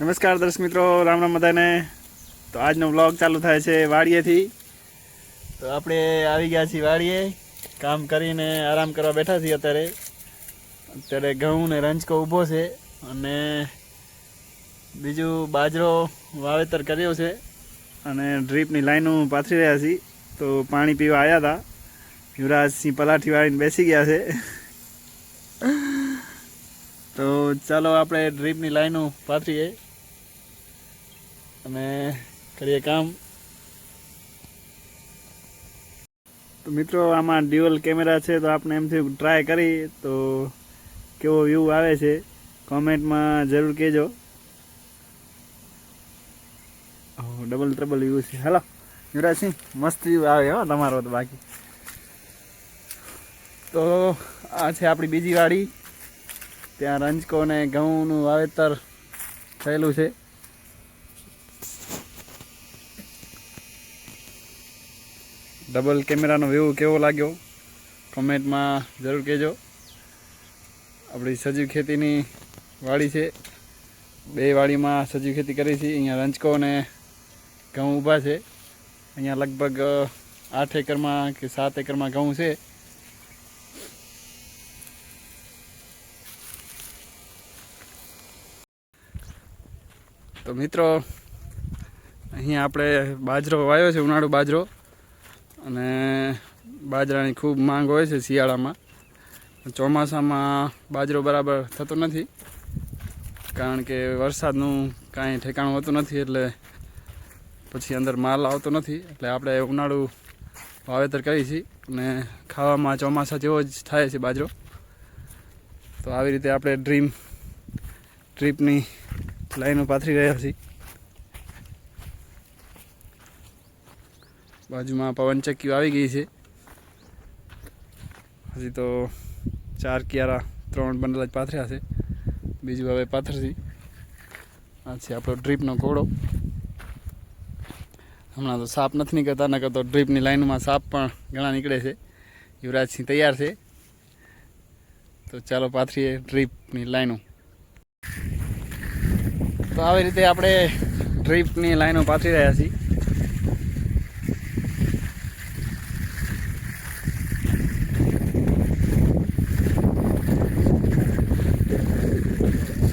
નમસ્કાર દર્શક મિત્રો, રામ રામ બધાને. તો આજનો વ્લોગ ચાલુ થાય છે વાડીએથી. તો આપણે આવી ગયા છીએ વાડીએ, કામ કરીને આરામ કરવા બેઠા છીએ અત્યારે. અત્યારે ઘઉં ને રંજકો ઊભો છે અને બીજું બાજરો વાવેતર કર્યો છે. અને ડ્રીપની લાઈનો પાથરી રહ્યા છીએ. તો પાણી પીવા આવ્યા હતા. યુવરાજસિંહ પલાઠી વાળીને બેસી ગયા છે. તો ચાલો આપણે ડ્રીપની લાઈનો પાથરીએ. અને કરીએ કામ. તો મિત્રો, આમાં ડ્યુઅલ કેમેરા છે, તો આપણે એમથી ટ્રાય કરી. તો કેવો વ્યૂ આવે છે કોમેન્ટમાં જરૂર કહેજો. ડબલ ટ્રબલ વ્યૂ છે. હાલો, યુવરાજસિંહ, મસ્ત વ્યૂ આવે હો તમારો તો બાકી. તો આ છે આપણી બીજી વાડી. ત્યાં રંજકો અને ઘઉંનું વાવેતર થયેલું છે. ડબલ કેમેરાનો વ્યૂ કેવો લાગ્યો? કમેન્ટમાં જરૂર કહેજો. આપણી સજીવ ખેતીની વાડી છે. બે વાડીમાં સજીવ ખેતી કરી છે. અહીંયા રંજકો અને ઘઉં ઊભા છે. અહીંયા લગભગ આઠ એકરમાં કે સાત એકરમાં ઘઉં છે. તો મિત્રો, અહીંયા આપણે બાજરો વાવ્યો છે, ઉનાળુ બાજરો. અને બાજરાની ખૂબ માંગ હોય છે શિયાળામાં. ચોમાસામાં બાજરો બરાબર થતો નથી, કારણ કે વરસાદનું કાંઈ ઠેકાણું હોતું નથી, એટલે પછી અંદર માલ આવતો નથી, એટલે આપણે ઉનાળુ વાવેતર કરીએ છીએ અને ખાવામાં ચોમાસા જેવો જ થાય છે બાજરો. તો આવી રીતે આપણે ડ્રીમ ટ્રીપની લાઈનો પાથરી રહ્યા છીએ. બાજુમાં પવનચક્કીઓ આવી ગઈ છે. હજી તો ચાર કિયારા ત્રણ બંડલ જ પાથર્યા છે. બીજું હવે પાથરથી આ છે આપણો ડ્રીપનો ઘોડો. હમણાં તો સાપ નથી નીકળતા, નકર તો ડ્રીપની લાઈનમાં સાપ પણ ઘણા નીકળે છે. યુવરાજસિંહ તૈયાર છે. તો ચાલો પાથરીએ ડ્રીપની લાઈનો. તો આવી રીતે આપણે ડ્રીપની લાઈનો પાથરી રહ્યા છીએ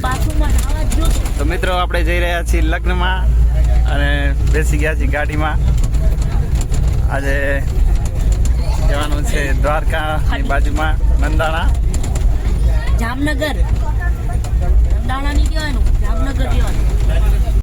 બાથરૂમમાં નાવા જ જો તો મિત્રો, આપણે જઈ રહ્યા છીએ લગ્નમાં અને બેસી ગયા છીએ ગાડીમાં. આજે જવાનું છે દ્વારકાની બાજુમાં, નંદાણા. જામનગર.